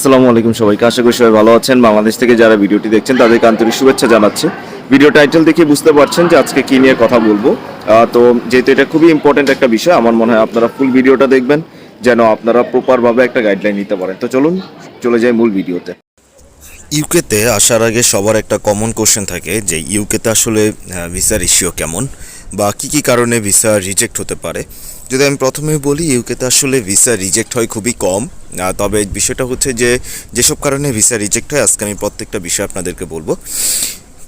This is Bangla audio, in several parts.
আসসালামু আলাইকুম সবাইকে। আশা করি সবাই ভালো আছেন। বাংলাদেশ থেকে যারা ভিডিওটি দেখছেন, তাদেরকে আন্তরিক শুভেচ্ছা জানাচ্ছি। ভিডিও টাইটেল দেখে বুঝতে পারছেন যে আজকে কি নিয়ে কথা বলব। তো যেহেতু এটা খুবই ইম্পর্টেন্ট একটা বিষয়, আমার মনে হয় আপনারা ফুল ভিডিওটা দেখবেন, যেন আপনারা প্রপারভাবে একটা গাইডলাইন নিতে পারেন। তো চলুন, চলে যাই মূল ভিডিওতে। ইউকেতে আসার আগে সবার একটা কমন কোশ্চেন থাকে যে, ইউকেতে আসলে ভিসা রেশিও কেমন? বা কি কি কারণে ভিসা রিজেক্ট হতে পারে? যদি আমি প্রথমে বলি ইউকেতে আসলে ভিসা রিজেক্ট হয় খুবই কম। তবে বিষয়টা হচ্ছে যে, যেসব কারণে ভিসা রিজেক্ট হয়, আজকে আমি প্রত্যেকটা বিষয় আপনাদেরকে বলব।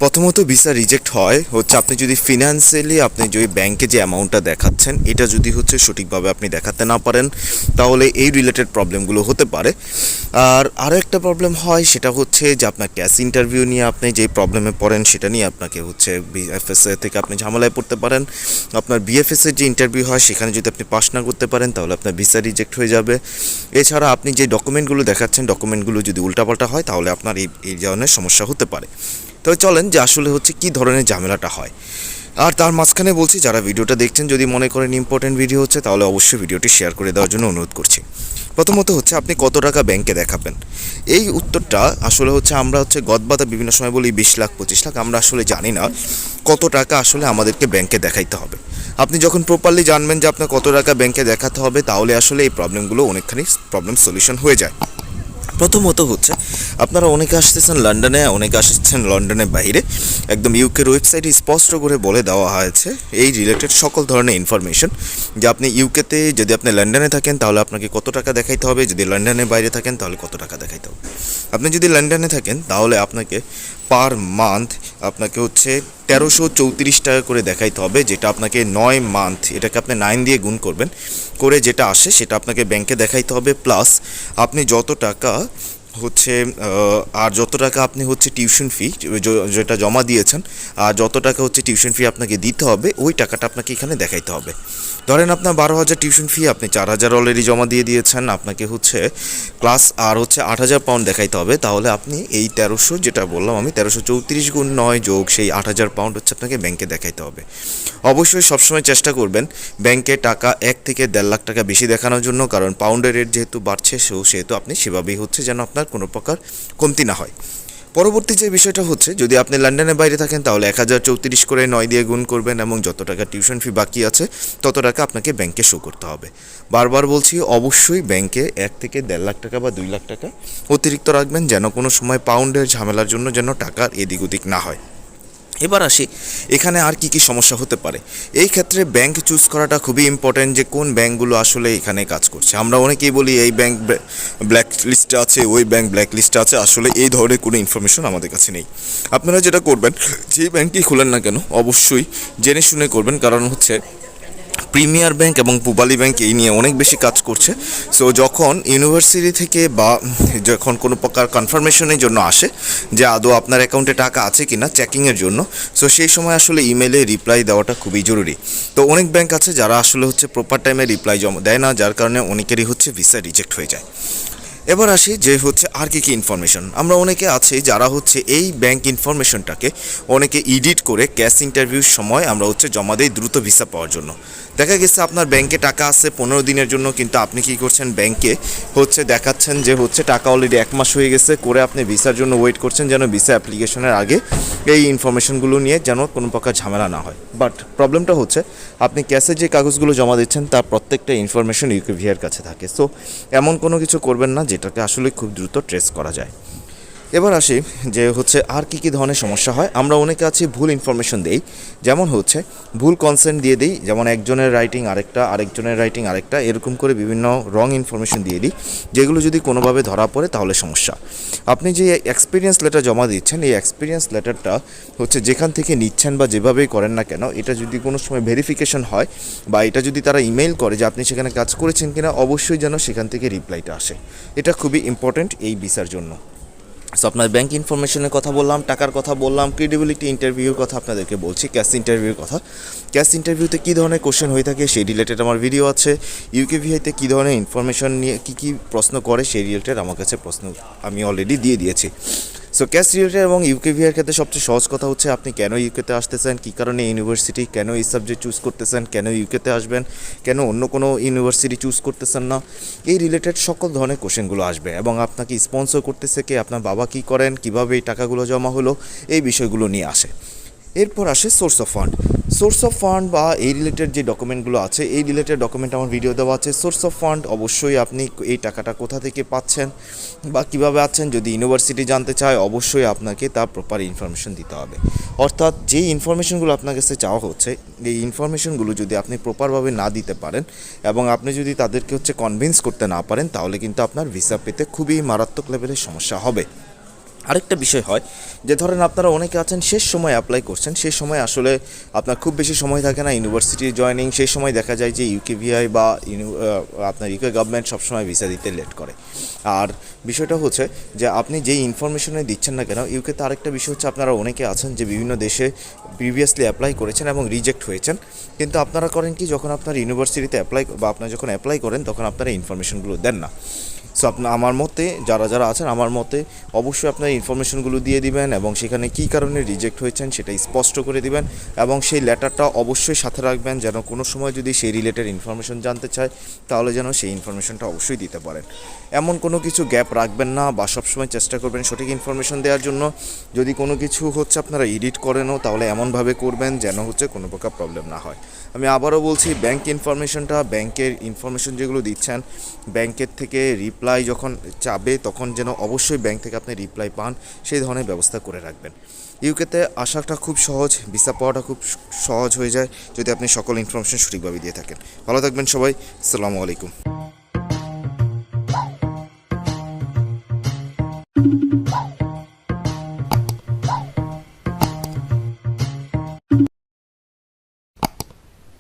প্রথমত ভিসা রিজেক্ট হয়, হচ্ছে আপনি যদি ফিনান্সিয়ালি আপনি যদি ব্যাংকে যে অ্যামাউন্টটা দেখাচ্ছেন, এটা যদি হচ্ছে সঠিকভাবে আপনি দেখাতে না পারেন, তাহলে এই রিলেটেড প্রবলেমগুলো হতে পারে। আর আরও একটা প্রবলেম হয়, সেটা হচ্ছে যে আপনার ক্যাশ ইন্টারভিউ নিয়ে আপনি যে প্রবলেমে পড়েন, সেটা নিয়ে আপনাকে হচ্ছে বিএফএসএ থেকে আপনি ঝামেলায় পড়তে পারেন। আপনার বিএফএস যে ইন্টারভিউ হয়, সেখানে যদি আপনি পাস না করতে পারেন, তাহলে আপনার ভিসা রিজেক্ট হয়ে যাবে। এছাড়া আপনি যে ডকুমেন্টগুলো দেখাচ্ছেন ডকুমেন্টগুলো যদি উল্টাপাল্টা হয়, তাহলে আপনার এই এই ধরনের সমস্যা হতে পারে। তবে চলেন যে আসলে হচ্ছে কি ধরনের ঝামেলাটা হয়। আর তার মাঝখানে বলছি, যারা ভিডিওটা দেখছেন, যদি মনে করেন ইম্পর্টেন্ট ভিডিও হচ্ছে, তাহলে অবশ্যই ভিডিওটি শেয়ার করে দেওয়ার জন্য অনুরোধ করছি। প্রথমত হচ্ছে, আপনি কত টাকা ব্যাংকে দেখাবেন? এই উত্তরটা আসলে হচ্ছে আমরা হচ্ছে গদবাদা বিভিন্ন সময় বলি বিশ লাখ, পঁচিশ লাখ, আমরা আসলে জানি না কত টাকা আসলে আমাদেরকে ব্যাংকে দেখাইতে হবে। আপনি যখন প্রপারলি জানবেন যে আপনার কত টাকা ব্যাংকে দেখাতে হবে, তাহলে আসলে এই প্রবলেমগুলো অনেকখানি প্রবলেম সলিউশন হয়ে যায়। প্রথমত হচ্ছে, আপনারা অনেকে আসতেছেন লন্ডনে, অনেকে আসছেন লন্ডনের বাইরে। একদম ইউকের ওয়েবসাইটে স্পষ্ট করে বলে দেওয়া হয়েছে এই রিলেটেড সকল ধরনের ইনফরমেশন যে আপনি ইউকেতে যদি আপনি লন্ডনে থাকেন, তাহলে আপনাকে কত টাকা দেখাইতে হবে। যদি লন্ডনের বাইরে থাকেন, তাহলে কত টাকা দেখাইতে হবে। আপনি যদি লন্ডনে থাকেন, তাহলে আপনাকে পার মান্থ আপনাকে হচ্ছে তেরোশো চৌত্রিশ টাকা করে দেখাইতে হবে, যেটা আপনাকে নয় মান্থ এটাকে আপনি নাইন দিয়ে গুণ করবেন। করে যেটা আসে, সেটা আপনাকে ব্যাংকে দেখাইতে হবে প্লাস আপনি যত টাকা হচ্ছে আর যত টাকা আপনি হচ্ছে টিউশন ফি যেটা জমা দিয়েছেন, আর যত টাকা হচ্ছে টিউশন ফি আপনাকে দিতে হবে, ওই টাকাটা আপনাকে এখানে দেখাইতে হবে। ধরেন আপনার বারো হাজার টিউশন ফি আপনি চার হাজার অলরেডি জমা দিয়ে দিয়েছেন, আপনাকে হচ্ছে ক্লাস আর হচ্ছে আট হাজার পাউন্ড দেখাইতে হবে, তাহলে আপনি এই তেরোশো যেটা বললাম আমি, তেরোশো চৌত্রিশ গুণ নয় যোগ সেই আট হাজার পাউন্ড হচ্ছে আপনাকে ব্যাংকে দেখাইতে হবে। অবশ্যই সবসময় চেষ্টা করবেন ব্যাংকে টাকা এক থেকে দেড় লাখ টাকা বেশি দেখানোর জন্য, কারণ পাউন্ডের রেট যেহেতু বাড়ছে সেও সেহেতু আপনি সেভাবেই হচ্ছে যেন আপনার কোনো প্রকার কমতি না হয়। পরবর্তী যে বিষয়টা হচ্ছে, যদি আপনি লন্ডনের বাইরে থাকেন, তাহলে এক হাজার চৌত্রিশ করে নয় দিয়ে গুণ করবেন এবং যত টাকা টিউশন ফি বাকি আছে, তত টাকা আপনাকে ব্যাংকে শো করতে হবে। বারবার বলছি, অবশ্যই ব্যাংকে এক থেকে দেড় লাখ টাকা বা দুই লাখ টাকা অতিরিক্ত রাখবেন, যেন কোনো সময় পাউন্ডের ঝামেলার জন্য যেন টাকার এদিক ওদিক না হয়। এবার আসি, এখানে আর কি কি সমস্যা হতে পারে। এই ক্ষেত্রে ব্যাংক চুজ করাটা খুবই ইম্পর্ট্যান্ট যে কোন ব্যাংকগুলো আসলে এখানে কাজ করছে। আমরা অনেকেই বলি এই ব্যাংক ব্ল্যাক লিস্টে আছে, ওই ব্যাংক ব্ল্যাক লিস্টে আছে, আসলে এই ধরনের কোনো ইনফরমেশন আমাদের কাছে নেই। আপনারা যেটা করবেন, যেই ব্যাংকই খুলেন না কেন, অবশ্যই জেনে শুনে করবেন, কারণ হচ্ছে প্রিমিয়ার ব্যাংক এবং পুবালি ব্যাংক এই নিয়ে অনেক বেশি কাজ করছে। সো যখন ইউনিভার্সিটি থেকে বা যখন কোনো প্রকার কনফার্মেশনের জন্য আসে যে আদৌ আপনার অ্যাকাউন্টে টাকা আছে কি না চেকিংয়ের জন্য সো সেই সময় আসলে ইমেলে রিপ্লাই দেওয়াটা খুবই জরুরি। তো অনেক ব্যাংক আছে যারা আসলে হচ্ছে প্রপার টাইমে রিপ্লাই জমা দেয় না, যার কারণে অনেকেরই হচ্ছে ভিসা রিজেক্ট হয়ে যায়। এবার আসি যে হচ্ছে আর কি কি ইনফরমেশন আমরা অনেকে আছি যারা হচ্ছে এই ব্যাংক ইনফরমেশনটাকে অনেকে এডিট করে ক্যাশ ইন্টারভিউর সময় আমরা হচ্ছে জমা দিই দ্রুত ভিসা পাওয়ার জন্য। দেখা গেছে আপনার ব্যাংকে টাকা আছে, পনেরো দিনের জন্য, কিন্তু আপনি কি করছেন ব্যাংকে? হচ্ছে দেখাচ্ছেন যে হচ্ছে টাকা অলরেডি এক মাস হয়ে গেছে, করে আপনি ভিসার জন্য ওয়েট করছেন যেন ভিসা অ্যাপ্লিকেশনের আগে এই ইনফরমেশনগুলো নিয়ে যেন কোনো প্রকার ঝামেলা না হয়। বাট প্রবলেমটা হচ্ছে, আপনি ক্যাশে যে কাগজগুলো জমা দিচ্ছেন, তার প্রত্যেকটা ইনফরমেশন ইউকেভিয়ার কাছে থাকে। সো এমন কোনো কিছু করবেন না, যেটাকে আসলে খুব দ্রুত ট্রেস করা যায়। এবার আসি যে হচ্ছে আর কি কি ধরনের সমস্যা হয়। আমরা অনেকে আছি ভুল ইনফরমেশন দেই। যেমন হচ্ছে ভুল কনসেন্ট দিয়ে দিই, যেমন একজনের রাইটিং আরেকটা, আরেকজনের রাইটিং আরেকটা, এরকম করে বিভিন্ন রং ইনফরমেশন দিয়ে দিই, যেগুলো যদি কোনোভাবে ধরা পড়ে তাহলে সমস্যা। আপনি যে এক্সপিরিয়েন্স লেটার জমা দিচ্ছেন, এই এক্সপিরিয়েন্স লেটারটা হচ্ছে যেখান থেকে নিচ্ছেন বা যেভাবেই করেন না কেন, এটা যদি কোনো সময় ভেরিফিকেশন হয় বা এটা যদি তারা ইমেইল করে যে আপনি সেখানে কাজ করেছেন কিনা, অবশ্যই যেন সেখান থেকে রিপ্লাইটা আসে। এটা খুবই ইম্পর্ট্যান্ট এই ভিসার জন্য। সো আপনার ব্যাংক ইনফরমেশনের কথা বললাম, টাকার কথা বললাম ক্রেডিবিলিটি ইন্টারভিউর কথা আপনাদেরকে বলছি ক্যাশ ইন্টারভিউর কথা। ক্যাশ ইন্টারভিউতে কী ধরনের কোশ্চেন হয়ে থাকে সেই রিলেটেড আমার ভিডিও আছে। ইউকে ভিআইতে কী ধরনের ইনফরমেশন নিয়ে, কী কী প্রশ্ন করে সেই রিলেটেড আমার কাছে প্রশ্ন আমি অলরেডি দিয়ে দিয়েছি। সো রিলেটেড এবং ইউকেভিআর ক্ষেত্রে সবচেয়ে সহজ কথা হচ্ছে আপনি কেন ইউকেতে আসতেছেন, কী কারণে ইউনিভার্সিটি কেন এই সাবজেক্ট চুজ করতেছেন, কেন ইউকেতে আসবেন, কেন অন্য কোনো ইউনিভার্সিটি চুজ করতেছেন না? এই রিলেটেড সকল ধরনের কোশ্চেনগুলো আসবে এবং আপনাকে স্পন্সর করতেছে কে, আপনার বাবা কী করেন, কীভাবে এই টাকাগুলো জমা হলো, এই বিষয়গুলো নিয়ে আসে। এরপর আসে source of fund source of fund বা এই রিলেটেড যে ডকুমেন্টগুলো আছে, এই রিলেটেড ডকুমেন্ট আমার ভিডিও দেওয়া আছে। সোর্স অফ ফান্ড অবশ্যই আপনি এই টাকাটা কোথা থেকে পাচ্ছেন বা কীভাবে আছেন, যদি ইউনিভার্সিটি জানতে চায়, অবশ্যই আপনাকে তার প্রপার ইনফরমেশন দিতে হবে। অর্থাৎ যেই ইনফরমেশনগুলো আপনার কাছে চাওয়া হচ্ছে, এই ইনফরমেশনগুলো যদি আপনি প্রপারভাবে না দিতে পারেন এবং আপনি যদি তাদেরকে হচ্ছে কনভিন্স করতে না পারেন, তাহলে কিন্তু আপনার ভিসা পেতে খুবই মারাত্মক লেভেলের সমস্যা হবে। আরেকটা বিষয় হয় যে ধরেন আপনারা অনেকে আছেন, শেষ সময় অ্যাপ্লাই করছেন সেই সময় আসলে আপনার খুব বেশি সময় থাকে না ইউনিভার্সিটি জয়নিং সেই সময় দেখা যায় যে ইউকেভিআই বা ইউনি- আপনার ইউকে গভর্নমেন্ট সবসময় ভিসা দিতে লেট করে। আর বিষয়টা হচ্ছে যে আপনি যেই ইনফরমেশনে দিচ্ছেন না কেন ইউকেতে আরেকটা বিষয় হচ্ছে আপনারা অনেকে আছেন যে বিভিন্ন দেশে প্রিভিয়াসলি অ্যাপ্লাই করেছেন এবং রিজেক্ট হয়েছেন। কিন্তু আপনারা করেন কি, যখন আপনার ইউনিভার্সিটিতে অ্যাপ্লাই বা আপনারা যখন অ্যাপ্লাই করেন, তখন আপনারা ইনফরমেশনগুলো দেন না। সো আপনার আমার মতে, যারা যারা আছেন, আমার মতে অবশ্যই আপনার ইনফরমেশনগুলো দিয়ে দিবেন এবং সেখানে কী কারণে রিজেক্ট হয়েছেন সেটা স্পষ্ট করে দিবেন এবং সেই লেটারটা অবশ্যই সাথে রাখবেন যেন কোনো সময় যদি সেই রিলেটেড ইনফরমেশন জানতে চায়, তাহলে যেন সেই ইনফরমেশনটা অবশ্যই দিতে পারেন। এমন কোনো কিছু গ্যাপ রাখবেন না বা সবসময় চেষ্টা করবেন সঠিক ইনফরমেশন দেওয়ার জন্য। যদি কোনো কিছু হচ্ছে আপনারা এডিট করেনও, তাহলে এমনভাবে করবেন যেন হচ্ছে কোনো প্রকার প্রবলেম না হয়। আমি আবারও বলছি ব্যাংক ইনফরমেশনটা ব্যাংকের ইনফরমেশন যেগুলো দিচ্ছেন ব্যাংকের থেকে রিপ্লাই যখন চাবে, তখন যেন অবশ্যই ব্যাংক থেকে আপনি রিপ্লাই পান, সেই ধরনের ব্যবস্থা করে রাখবেন। ইউকেতে আসাটা খুব সহজ ভিসা পাওয়াটা খুব সহজ হয়ে যায় যদি আপনি সকল ইনফরমেশন সঠিকভাবে দিয়ে থাকেন। ভালো থাকবেন সবাই সালামু আলাইকুম।